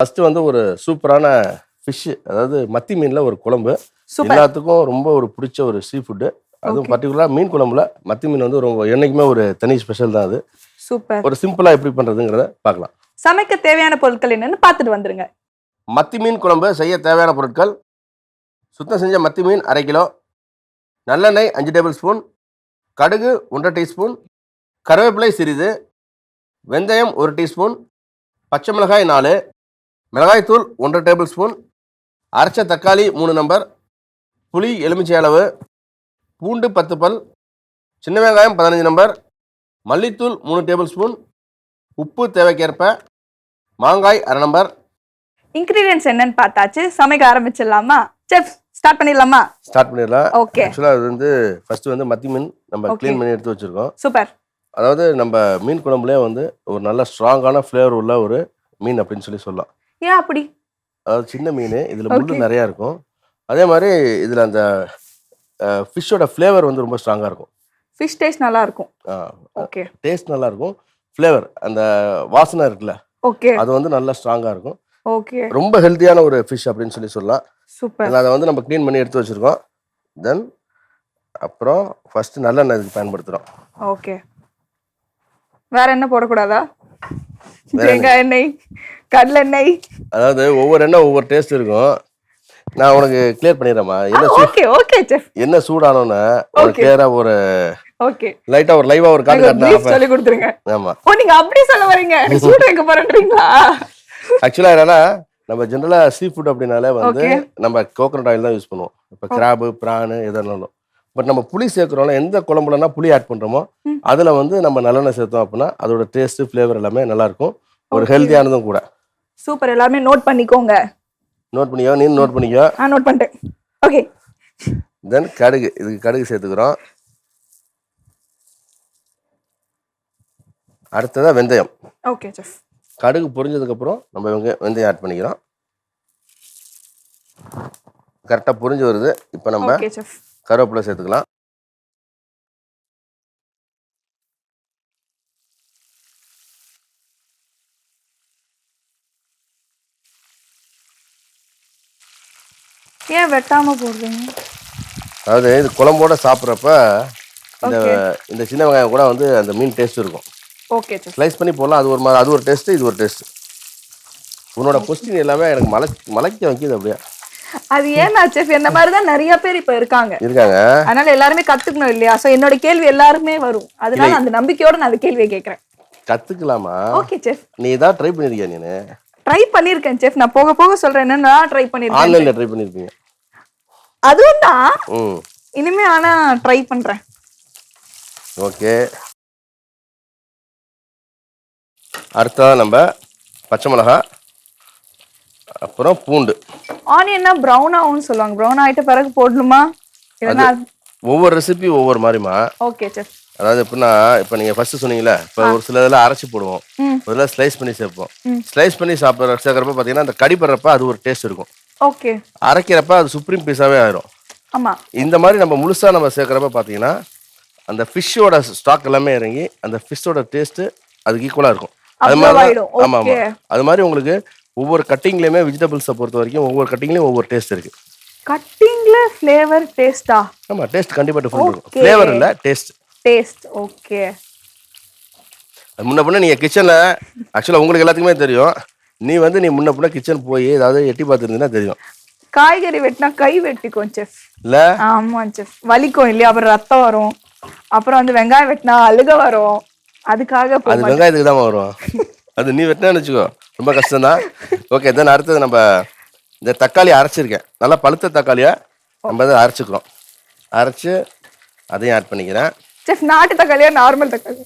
First வந்து ஒரு சூப்பரான ஃபிஷ் அதாவது மத்தி மீன்ல ஒரு குழம்பு. சூப்பர். எல்லாத்துக்கும் ரொம்ப ஒரு பிடிச்ச ஒரு சீ ஃபுட்டு அதுவும். பர்டிகுலராக மீன் குழம்புல மத்தி மீன் வந்து ரொம்ப என்னைக்குமே ஒரு தனி ஸ்பெஷல் தான் அது. சூப்பர். ஒரு சிம்பிளா எப்படி பண்றதுங்கிறத பார்க்கலாம். சமைக்க தேவையான பொருட்கள் என்னன்னு பார்த்துட்டு வந்துருங்க. மத்தி மீன் குழம்பு செய்ய தேவையான பொருட்கள். சுத்தம் செஞ்ச மத்தி மீன் அரை கிலோ. நல்லெண்ணெய் அஞ்சு டேபிள் ஸ்பூன் கடுகு ஒன்றரை டீஸ்பூன் கருவேப்பிலை சிறிது. வெந்தயம் ஒரு டீஸ்பூன் பச்சை மிளகாய் நாலு. மிளகாய்த்தூள் ஒன்றரை டேபிள் ஸ்பூன் அரைச்ச தக்காளி மூணு நம்பர் புளி எலுமிச்சை அளவு பூண்டு பத்து பல் சின்ன வெங்காயம் பதினஞ்சு நம்பர் மல்லித்தூள் மூணு டேபிள் ஸ்பூன் உப்பு தேவைக்கேற்ப மாங்காய் அரை நம்பர். இன்கிரீடியன்ஸ் என்னன்னு பார்த்தாச்சு. சமைக்க ஆரம்பிச்சிடலாமா? செஃப் ஸ்டார்ட் பண்ணிடலாமா? ஸ்டார்ட் பண்ணிடலாம். ஓகே ஆக்சுவலாக அது வந்து ஃபர்ஸ்ட் வந்து மத்தி மீன் நம்ம. க்ளீன் பண்ணி எடுத்து வச்சிருக்கோம். சூப்பர் அதாவது நம்ம மீன் குழம்புலேயே வந்து ஒரு நல்ல ஸ்ட்ராங்கான ஃப்ளேவர் உள்ள ஒரு மீன் அப்படின்னு சொல்லி சொல்லலாம். ஏன் அப்படி? அதாவது சின்ன மீன் இதில். முள்ளு நிறையா இருக்கும். அதே மாதிரி இதில் அந்த ஃபிஷ்ஷோட ஃப்ளேவர் வந்து ரொம்ப ஸ்ட்ராங்காக இருக்கும். ஃபிஷ் டேஸ்ட் நல்லா இருக்கும். ஓகே டேஸ்ட் நல்லா இருக்கும். ஃப்ளேவர் அந்த வாசனை இருக்குல்ல ஓகே அது வந்து நல்லா ஸ்ட்ராங்காக இருக்கும். ஓகே ரொம்ப ஹெல்த்தியான ஒரு ஃபிஷ் அப்படின்னு சொல்லி சொல்லலாம். சூப்பர் அதை வந்து நம்ம க்ளீன் பண்ணி எடுத்து வச்சுருக்கோம். தென் அப்புறம் ஃபஸ்ட்டு நல்லெண்ணெய் இதுக்கு பயன்படுத்துகிறோம் ஓகே வேற என்ன போடக்கூடாதா? தேங்காய் எண்ணெய் கடலை எண்ணெய். அதாவது ஒவ்வொரு எண்ணெய் ஒவ்வொரு டேஸ்ட் இருக்கும். நான் உனக்கு கிளியர் பண்ணிடுறேம்மா. என்ன ஓகே ஓகே செஃப் என்ன சூடானோன்னு ஒரு. கிளியரா ஒரு ஓகே லைட்டா ஒரு லைவா ஒரு காட்டு காட்டினா சொல்லி கொடுத்துருங்க. ஆமா. ஓ நீங்க அப்படி சொல்ல வரீங்க. சூடு வைக்க போறேன்றீங்களா? ஆக்சுவலா என்னன்னா நம்ம ஜென்ரலா சீ ஃபுட் அப்படின்னாலே வந்து. நம்ம கோகனட் ஆயில் தான் யூஸ் பண்ணுவோம். இப்போ கிராபு பிரானு எதுனாலும். பட் நம்ம புளி சேர்க்குறோம்ல எந்த குழம்புலனா புளி ஆட் பண்றோமோ ம். அதுல வந்து நம்ம நல்லெண்ணெய் சேர்த்தோம் அப்படின்னா அதோட டேஸ்ட் ஃப்ளேவர் எல்லாமே நல்லா இருக்கும் ஒரு. ஹெல்த்தியானதும் கூட. சூப்பர் எல்லாருமே நோட் பண்ணிக்கோங்க. நோட் பண்ணிக்கோ நீ நோட் பண்ணிக்கோ. நான் நோட் பண்ணிட்டேன். ஓகே தென் கடுகு இதுக்கு கடுகு சேர்த்துக்கிறோம். அடுத்ததா வெந்தயம். ஓகே செஃப் கடுகு பொரிஞ்சதுக்கப்புறம் நம்ம வெங்க வெந்தயம் ஆட் பண்ணிக்கிறோம். கரெக்டாக பொரிஞ்சு வருது. இப்போ நம்ம ஓகே செஃப் கருவேப்பிலை சேர்த்துக்கலாம். ஏன் வெட்டாம போடுறீங்க? அதாவது இது குழம்போட சாப்பிட்றப்ப இந்த இந்த சின்ன வெங்காயம் கூட வந்து அந்த மீன் டேஸ்ட் இருக்கும். ஓகே ஸ்லைஸ் பண்ணி போடலாம். அது ஒரு மாதிரி அது ஒரு டேஸ்ட்டு இது ஒரு டேஸ்ட்டு உன்னோட கொஸ்டின் எல்லாமே எனக்கு மலை மலைக்க வைக்கிது அப்படியே. அது ஏன்னா செஃப்? என்ன மாதிரி தான் நிறைய பேர் இப்ப இருக்காங்க. இருக்காங்க. அதனால எல்லாருமே கத்துக்கணும் இல்லையா? சோ என்னோட கேள்வி எல்லாருமே வரும். அதனால அந்த நம்பிக்கையோட நான் அந்த கேள்வியை கேட்கறேன். கற்றுக்கலாமா ஓகே செஃப். நீ தான் ட்ரை பண்ணியிருக்கியா நீ ட்ரை பண்ணிருக்கேன் செஃப். நான் போக போக சொல்றேன். என்னன்னா ட்ரை பண்ணிருக்கேன். ஆன்லைனில் ட்ரை பண்ணியிருப்பீங்க அதுவும் தான் இனிமே ஆனா ட்ரை பண்றேன். ஓகே அடுத்ததா நம்ம பச்சை மிளகா. அப்புறம் பூண்டு. ஆனியன்னா ப்ரௌன் ஆகும்னு சொல்லுவாங்க. ப்ரௌன் ஆயிட்ட பிறகு போடணுமா? இல்லைன்னா ஒவ்வொரு ரெசிபி ஒவ்வொரு மாதிரிமா ஓகே செஃப் அதாவது எப்படின்னா இப்போ நீங்கள் ஃபர்ஸ்ட் சொன்னீங்களே இப்போ ஒரு சில இதெல்லாம் அரைச்சி போடுவோம். ஒரு இதில் ஸ்லைஸ் பண்ணி சேர்ப்போம். ஸ்லைஸ் பண்ணி சாப்பிட்ற சேர்க்குறப்ப பார்த்தீங்கன்னா அந்த கடிப்படுறப்ப அது ஒரு டேஸ்ட் இருக்கும். ஓகே அரைக்கிறப்ப அது சுப்ரீம் பீஸாவே ஆயிரும். ஆமா. இந்த மாதிரி நம்ம முழுசாக நம்ம சேர்க்குறப்ப பார்த்தீங்கன்னா அந்த ஃபிஷ்ஷோட ஸ்டாக் எல்லாமே இறங்கி அந்த ஃபிஷ்ஷோட டேஸ்ட்டு அதுக்கு ஈக்குவலாக இருக்கும். அது மாதிரி ஆமாம். ஆமாம் அது மாதிரி உங்களுக்கு ஒவ்வொரு கட்டிங்லேயுமே வெஜிடபிள்ஸை பொறுத்த வரைக்கும் ஒவ்வொரு கட்டிங்லேயும் ஒவ்வொரு டேஸ்ட் இருக்குது கட்டிங்ல ஃப்ளேவர் டேஸ்டா ஆமாம் டேஸ்ட் கண்டிப்பாக டிஃப்ரெண்ட் இருக்கும். ஃப்ளேவர் இல்லை டேஸ்ட் டேஸ்ட் ஓகே முன்ன பின்ன நீங்கள் கிச்சனில் ஆக்சுவலாக உங்களுக்கு எல்லாத்துக்குமே தெரியும். நீ வந்து நீ முன்ன பின்ன கிச்சன் போய் ஏதாவது எட்டி பார்த்துருந்தீங்கன்னா தெரியும். காய்கறி வெட்டினா கை வெட்டிக்கும் செஃப் இல்லை? ஆமா செஃப் வலிக்கும் இல்லையா? அப்புறம் ரத்தம் வரும். அப்புறம் வந்து வெங்காயம் வெட்டினா அழுக வரும். அதுக்காக அது. வெங்காயத்துக்கு தான் வரும். அது நீ வெட்டினு வச்சுக்கோ ரொம்ப கஷ்டம்தான். ஓகே தென் அடுத்தது நம்ம இந்த தக்காளி அரைச்சிருக்கேன். நல்லா பழுத்த தக்காளியை நம்ம அதை அரைச்சிக்கிறோம். அரைச்சு அதையும் ஆட் பண்ணிக்கிறேன். செஃப் நாட்டு தக்காளியா நார்மல் தக்காளி?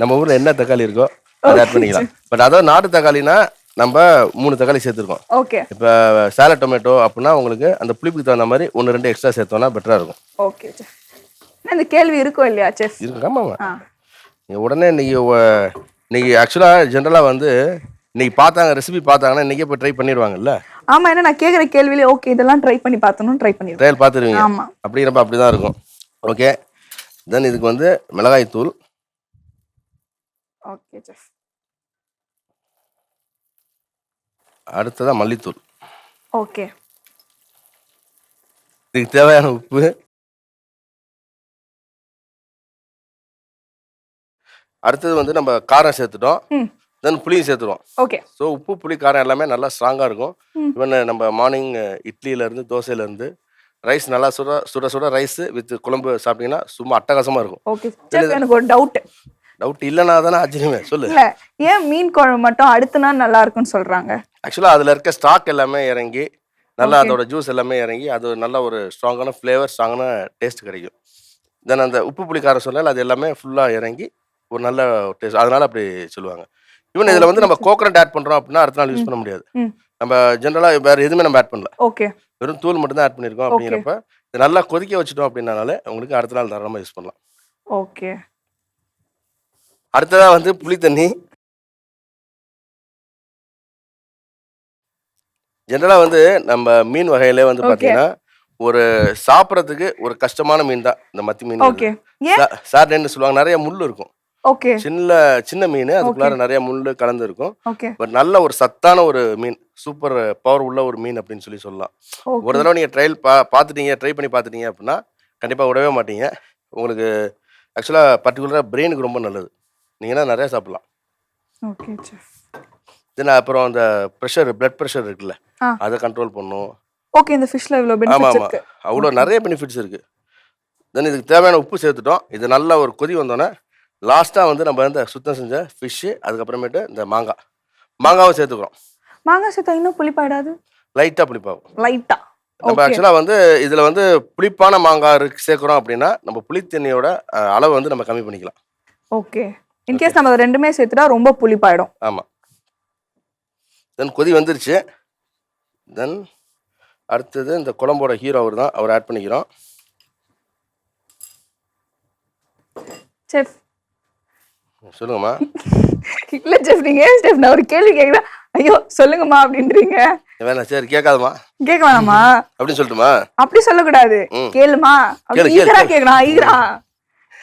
நம்ம ஊரில் என்ன தக்காளி இருக்கோ அதை ஆட் பண்ணிக்கலாம். பட் அதாவது நாட்டு தக்காளினா நம்ம மூணு தக்காளி சேர்த்துருக்கோம். ஓகே இப்போ சேலட் டொமேட்டோ அப்படின்னா உங்களுக்கு அந்த புளிப்புக்கு தகுந்த மாதிரி ஒன்று ரெண்டு எக்ஸ்ட்ரா சேர்த்தோம்னா பெட்டராக இருக்கும். ஓகே இந்த கேள்வி இருக்கும் இல்லையா செஃப் இருக்கு ஆமாம் நீங்கள் உடனே இன்னைக்கு ஒ- இன்னைக்கு ஆக்சுவலாக ஜென்ரலாக வந்து இன்னைக்கு பார்த்தாங்க ரெசிபி பார்த்தாங்கன்னா இன்றைக்கே போய் ட்ரை பண்ணிடுவாங்கல்ல? ஆமா ஏன்னா நான் கேக்குற கேள்வியிலே ஓகே இதெல்லாம் ட்ரை பண்ணி பார்த்தணும் ட்ரை பண்ணிருக்கேன் ட்ரையல் பார்த்துருவீங்க. ஆமா. அப்படிங்கிறப்ப அப்படி தான் இருக்கும். ஓகே தென் இதுக்கு வந்து மிளகாய் தூள் ஓகே செஃப் அடுத்ததா மல்லித்தூள். ஓகே இதுக்கு தேவையான உப்பு அடுத்தது வந்து நம்ம காரம் சேர்த்துட்டோம். தென் புளியும் சேர்த்துருவோம். ஓகே. ஸோ உப்பு புளி காரம் எல்லாமே நல்லா ஸ்ட்ராங்காக இருக்கும். ஈவன் நம்ம மார்னிங் இட்லியிலேருந்து தோசையிலேருந்து ரைஸ் நல்லா சுட சுட சுட ரைஸ் வித் குழம்பு சாப்பிட்டீங்கன்னா சும்மா அட்டகாசமாக இருக்கும். ஓகே எனக்கு ஒரு டவுட் டவுட் இல்லைனா தானே ஆச்சரியமே? சொல்லு. ஏன் மீன் குழம்பு மட்டும் அடுத்த நாள் நல்லா இருக்கும்னு சொல்றாங்க? ஆக்சுவலாக அதில் இருக்க ஸ்டாக் எல்லாமே இறங்கி நல்லா. அதோட ஜூஸ் எல்லாமே இறங்கி அது நல்ல ஒரு ஸ்ட்ராங்கான ஃப்ளேவர் ஸ்ட்ராங்கான டேஸ்ட் கிடைக்கும். தென் அந்த உப்பு புளி காரம் சொல்லல அது எல்லாமே ஃபுல்லாக இறங்கி ஒரு நல்ல டேஸ்ட் அதனால அப்படி சொல்லுவாங்க. ஈவன் இதில் வந்து நம்ம கோகனட் ஆட் பண்ணுறோம் அப்படின்னா அடுத்த நாள் யூஸ் பண்ண முடியாது. நம்ம ஜென்ரலாக வேறு எதுவுமே நம்ம ஆட் பண்ணல. ஓகே. வெறும் தூள் மட்டும் தான் ஆட் பண்ணியிருக்கோம் அப்படிங்கிறப்ப இது நல்லா கொதிக்க வச்சுட்டோம் அப்படின்னாலே உங்களுக்கு அடுத்த நாள் தாராளமாக யூஸ் பண்ணலாம். ஓகே. அடுத்ததாக வந்து புளி தண்ணி. ஜென்ரலாக வந்து நம்ம மீன் வகையில வந்து. பார்த்தீங்கன்னா ஒரு சாப்பிட்றதுக்கு ஒரு கஷ்டமான மீன் தான் இந்த மத்தி மீன். ஏன்? சார்டேன்னு சொல்லுவாங்க. நிறைய முள் இருக்கும். ஓகே. சின்ன சின்ன மீன். அதுக்குள்ளார நிறைய முள் கலந்து இருக்கும் பட் நல்ல ஒரு சத்தான ஒரு மீன். சூப்பர் பவர் உள்ள ஒரு மீன் அப்படின்னு சொல்லி சொல்லலாம். ஒரு தடவை நீங்கள் ட்ரையல் பா பார்த்துட்டீங்க ட்ரை பண்ணி பார்த்துட்டீங்க அப்படின்னா கண்டிப்பாக விடவே மாட்டீங்க. உங்களுக்கு ஆக்சுவலாக பர்டிகுலராக பிரெயினுக்கு ரொம்ப நல்லது. நீங்கன்னா நிறைய சாப்பிடலாம். ஓகே தென் அப்புறம் அந்த ப்ரெஷர் பிளட் ப்ரெஷர் இருக்குல்ல. அதை கண்ட்ரோல் பண்ணும். ஓகே இந்த ஃபிஷ்ல இவ்வளவு ஆமாம் பெனிஃபிட்ஸ் இருக்கு. அவ்வளோ நிறைய பெனிஃபிட்ஸ் இருக்குது தென் இதுக்கு தேவையான உப்பு சேர்த்துட்டோம். இது நல்லா ஒரு கொதி வந்தோடனே லாஸ்ட்டாக வந்து நம்ம இந்த சுத்தம் செஞ்ச ஃபிஷ்ஷு அதுக்கப்புறமேட்டு இந்த மாங்காய் மாங்காவும் சேர்த்துக்கிறோம். மாங்காய் சேர்த்தா இன்னும் புளிப்பாயிடாது? லைட்டாக புளிப்பாகும். லைட்டா நம்ம ஆக்சுவலாக வந்து இதில் வந்து புளிப்பான மாங்காய் சேர்க்குறோம் அப்படின்னா நம்ம புளித்தண்ணியோட அளவு வந்து நம்ம கம்மி பண்ணிக்கலாம். ஓகே இன்கேஸ் நம்ம ரெண்டுமே சேர்த்துட்டா ரொம்ப புளிப்பாயிடும். ஆமாம் தென் கொதி வந்துருச்சு. தென் அடுத்தது இந்த குழம்போட ஹீரோ அவர் தான் அவர் ஆட் பண்ணிக்கிறோம். செஃப் சொல்லுங்கம்மா. இல்ல செஃப் நீங்க ஏன் செஃப் நான் ஒரு கேள்வி கேக்குறேன். ஐயோ சொல்லுங்கம்மா அப்படின்றீங்க. வேணாம் சரி கேட்காதம்மா. கேட்க வேணாமா அப்படின்னு சொல்லட்டுமா? அப்படி சொல்லக்கூடாது. கேளுமா. அப்படி ஈகரா. கேட்கணும் ஈகரா.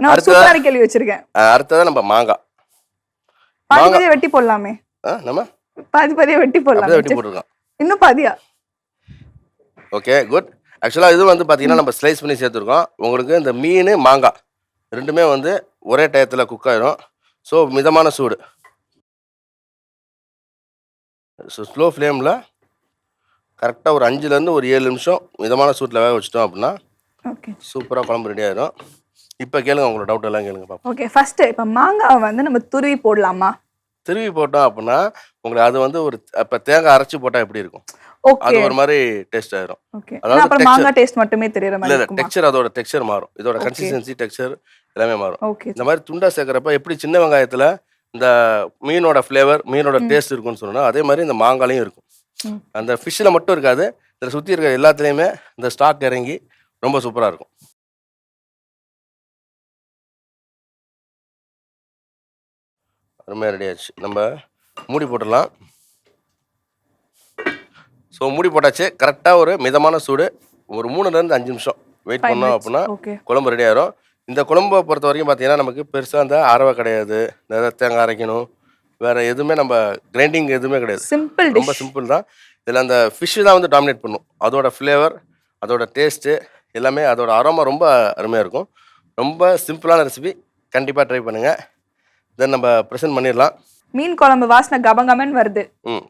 நான் சூப்பரான கேள்வி வச்சிருக்கேன். அஹ், அடுத்தது நம்ம மாங்காய் பாதி பாதியா வெட்டி போடலாமே. நம்ம பாதி பாதியா வெட்டி போடலாமே. வெட்டி. போட்டிருக்கோம் இன்னும் பாதியா? Okay good. ஆக்சுவலாக இது வந்து பார்த்தீங்கன்னா நம்ம ஸ்லைஸ் பண்ணி சேர்த்துருக்கோம். உங்களுக்கு இந்த மீன் மாங்காய் ரெண்டுமே வந்து ஒரே டயத்தில் குக் ஆயிடும் ஸோ மிதமான சூடு. ஸோ ஸ்லோ ஃப்ளேமில் கரெக்டாக ஒரு அஞ்சுலேருந்து ஒரு ஏழு நிமிஷம் மிதமான சூட்டில் வேக வச்சிட்டோம் அப்படின்னா சூப்பராக குழம்பு ரெடி ஆயிடும் இப்போ கேளுங்க உங்களோட டவுட் எல்லாம் கேளுங்க பார்ப்போம் ஓகே ஃபர்ஸ்ட் இப்ப மாங்காவை வந்து நம்ம துருவி போடலாமா? திருவி போட்டோம் அப்படின்னா உங்களுக்கு அது வந்து ஒரு இப்போ தேங்காய் அரைச்சி போட்டால் எப்படி இருக்கும்? அது ஒரு மாதிரி டேஸ்ட் ஆயிரும். அதாவது மாங்காய் டேஸ்ட் மட்டுமே தெரியற மாதிரி இல்லை டெக்ஸ்சர் அதோட டெக்ஸ்சர் மாறும். இதோட. கன்சிஸ்டன்சி டெக்ஸ்சர் எல்லாமே மாறும். இந்த மாதிரி துண்டா சேர்க்குறப்ப எப்படி சின்ன வெங்காயத்தில் இந்த மீனோட ஃப்ளேவர் மீனோட டேஸ்ட் இருக்கும்னு சொன்னோம் அதே மாதிரி இந்த மாங்காலையும் இருக்கும். அந்த ஃபிஷ்ஷில் மட்டும் இருக்காது. இதில் சுற்றி இருக்கிற எல்லாத்துலேயுமே இந்த ஸ்டாக் இறங்கி ரொம்ப சூப்பராக இருக்கும். அருமையாக ரெடி ஆச்சு. நம்ம மூடி போட்டுடலாம். ஸோ மூடி போட்டாச்சு. கரெக்டாக ஒரு மிதமான சூடு. ஒரு மூணுலேருந்து அஞ்சு நிமிஷம். வெயிட் பண்ணோம். அப்படின்னா குழம்பு ரெடி ஆயிரும். இந்த குழம்பை பொறுத்த வரைக்கும் பார்த்தீங்கன்னா நமக்கு பெருசாக அந்த அரவை கிடையாது. நிறைய தேங்காய் அரைக்கணும். வேற எதுவுமே நம்ம கிரைண்டிங் எதுவுமே கிடையாது. சிம்பிள் ரொம்ப சிம்பிள் தான். இதில் அந்த ஃபிஷ்ஷு தான் வந்து டாமினேட் பண்ணும். அதோட ஃப்ளேவர் அதோட டேஸ்ட்டு எல்லாமே அதோட அரோமா ரொம்ப அருமையாக இருக்கும். ரொம்ப சிம்பிளான ரெசிபி கண்டிப்பாக ட்ரை பண்ணுங்கள் தென் நம்ம ப்ரெசென்ட் பண்ணிடலாம். மீன் குழம்பு வாசனை கமகமன் வருது. ம்.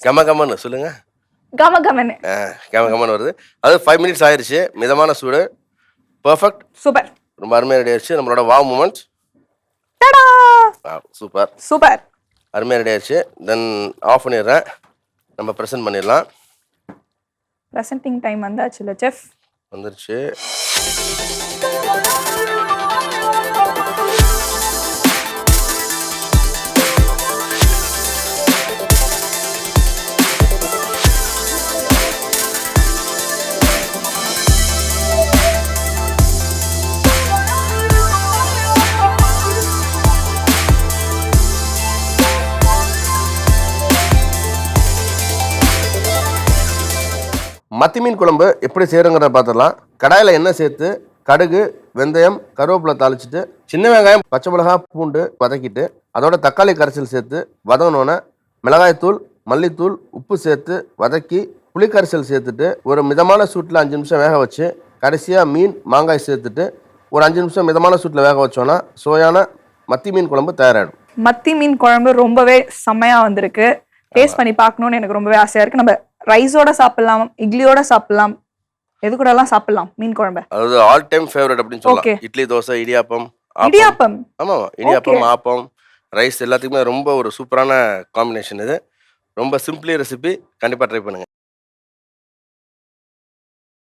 கம கமன்னு சொல்லுங்கள் கமகமன் கம கமன்னு வருது. அது ஃபைவ் மினிட்ஸ் ஆயிடுச்சு மிதமான சூடு. பர்ஃபெக்ட் சூப்பர் ரொம்ப அருமையாக ரெடி ஆயிடுச்சு. நம்மளோட வாவ் மூமெண்ட் சூப்பர் சூப்பர். அருமையாக ரெடி ஆயிடுச்சு. தென் ஆஃப் பண்ணிடுறேன். நம்ம ப்ரெசென்ட் பண்ணிடலாம். ப்ரெசன்டிங் டைம் வந்தாச்சுல செஃப். வந்துருச்சு. மத்தி மீன் குழம்பு எப்படி செய்கிறோங்கிறத பார்த்துடலாம் கடாயில் எண்ணெய் சேர்த்து கடுகு வெந்தயம் கருவேப்பிலை தாளிச்சிட்டு சின்ன வெங்காயம் பச்சை மிளகாய் பூண்டு வதக்கிட்டு அதோட தக்காளி கரைசல் சேர்த்து வதங்கினோன்னே மிளகாய்த்தூள் மல்லித்தூள் உப்பு சேர்த்து வதக்கி புளிக்கரைசல் சேர்த்துட்டு ஒரு மிதமான சூட்டில் அஞ்சு நிமிஷம் வேக வச்சு கடைசியாக மீன் மாங்காய் சேர்த்துட்டு ஒரு அஞ்சு நிமிஷம் மிதமான சூட்டில் வேக வச்சோன்னா சுவையான மத்தி மீன் குழம்பு தயாராகிடும் மத்தி மீன் குழம்பு ரொம்பவே செம்மையா வந்திருக்கு. டேஸ்ட் பண்ணி பார்க்கணும்னு எனக்கு ரொம்பவே ஆசையா இருக்கு. நம்ம ரைஸோட சாப்பிடலாம் இட்லியோட சாப்பிடலாம் எது கூட எல்லாம் சாப்பிடலாம் மீன் குழம்பு. அதாவது ஆல் டைம் ஃபேவரட் அப்படின்னு. சொல்லலாம். இட்லி தோசை இடியாப்பம். இடியாப்பம்? ஆமா இடியாப்பம் ஆப்பம் ரைஸ் எல்லாத்துக்குமே ரொம்ப ஒரு சூப்பரான காம்பினேஷன் இது. ரொம்ப சிம்பிளி ரெசிபி கண்டிப்பாக ட்ரை பண்ணுங்க.